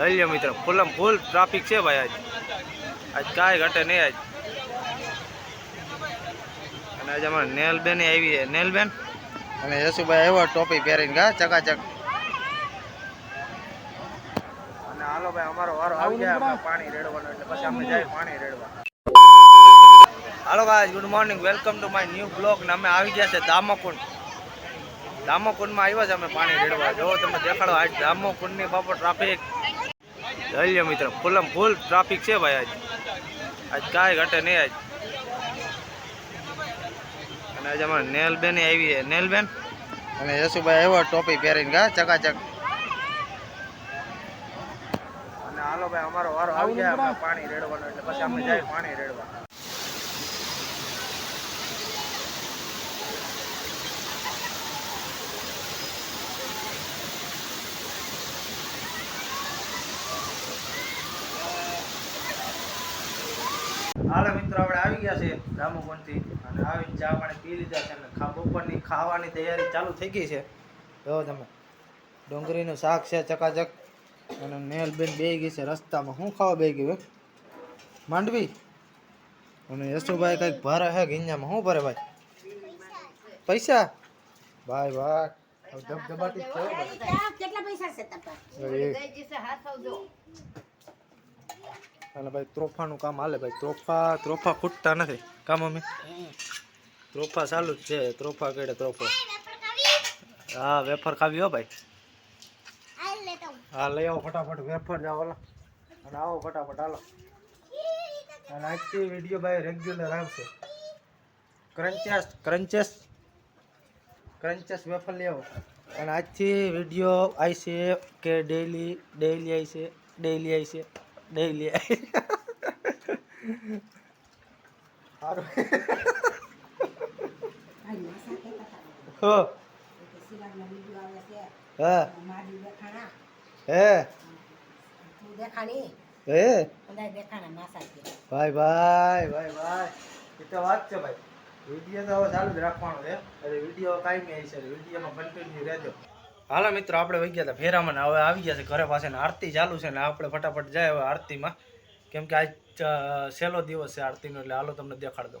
જોઈ લ્યો મિત્રો ફૂલમ ફૂલ ટ્રાફિક છે ભાઈ આજ. આજ કાંઈ ઘટે નહીં આજ. અને આજે અમારે નેલબેન આવી છે. નેલબેન? અને યશુભાઈ આવ્યો ટોપી પહેરીને ગા ચકાચક. અને હાલો ભાઈ અમારો વારો આવી ગયા આપણે પાણી રેડવાનો એટલે પછી અમે જાય પાણી રેડવા. Hello guys good morning welcome to my new blog ને અમે આવી ગયા છે દામોકુંડ દામોકુંડમાં આવ્યા છે અમે પાણી રેડવા. જો તમે દેખાડો આજ દામોકુંડની બાપો ટ્રાફિક જોઈ મિત્ર ફૂલમ ફૂલ ટ્રાફિક છે ભાઈ આજ. આજ કાંઈ ઘટે નહીં આજ. અને આજે અમારે નેલબેન આવી છે. નેલબેન? અને યશુભાઈ આવ્યો ટોપી પહેરીને ગા ચકાચક. અને હાલો ભાઈ અમારો વારો આવી ગયા પાણી રેડવાનો એટલે પછી અમે જાય પાણી રેડવા. હાલો મિત્રો આપણે આવી ગયા છે રામોકુંડથી અને આવીને ચા પાણી પી લીધા છે અને બપોરની ખાવાની તૈયારી ચાલુ થઈ ગઈ છે. જો તમે ડુંગળીનું શાક છે ચકાચક અને નેલ બેન બે ગઈ છે રસ્તામાં. શું ખાવા બે ગયું માંડવી? અને યશુભાઈ કંઈક ભારે હે ગીંજામાં શું ભરે ભાઈ? પૈસા? ભાઈ ભાઈ ધબધબાટી. કેટલા પૈસા છે? અને ભાઈ ત્રોફાનું કામ હાલે ભાઈ. ત્રોફા ત્રોફા ખૂટતા નથી. કામ અમે? ત્રોફા ચાલુ જ છે. ત્રોફા કેડે ત્રોફો? હા, વેફર ખાવી હો ભાઈ. હા, લઈ આવો ફટાફટ વેફર જાઓ ઓલા. અને આવો ફટાફટ, હાલો. અને આજથી વીડિયો ભાઈ રેગ્યુલર આવશે. ક્રંચેસ ક્રંચેસ ક્રંચેસ વેફર લઈ આવો. અને આજથી વીડિયો આવશે કે ડેઈલી ડેઈલી આવશે ડેઈલી આવશે ડેઈલી સારું હો. હા. દેખાણી હે. બધા દેખાણા છે ભાઈ ભાઈ ભાઈ ભાઈ. એ તો વાત છે ભાઈ. વીડિયો તો હવે ચાલુ જ રાખવાનો છે. વીડિયો કાંઈ નહીં છે વિડીયોમાં કન્ટિન્યુ રહેજો. હાલો મિત્રો, આપણે વહી ગયા હતા ફેરામાં હવે આવી ગયા છે ઘરે પાસે આરતી ચાલુ છે ને આપણે ફટાફટ જાય હવે આરતીમાં. કેમ કે આજ સહેલો દિવસ છે આરતીનો, એટલે હાલો તમને દેખાડ દો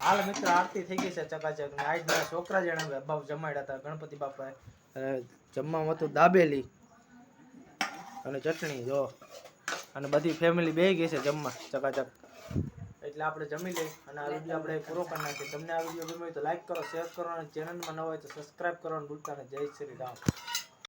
હાલ મિત્ર, આરતી થઈ ગઈ છે ચકાચક. ને આજ મારા છોકરા જણા બાપ જમાડ્યા હતા. ગણપતિ બાપાએ જમવામાં હતું દાબેલી અને ચટણી, જો. અને બધી ફેમિલી બે ગઈ છે જમવા, ચકાચક. એટલે આપણે જમી લઈએ અને આ વીડિયો આપણે પૂરો કરી નાખીએ. તમને આ વીડિયો ગમ્યો હોય તો લાઈક કરો શેર કરો અને ચેનલમાં ન હોય તો સબસ્ક્રાઈબ કરવાનું ભૂલતા નહીં. જય શ્રી રામ.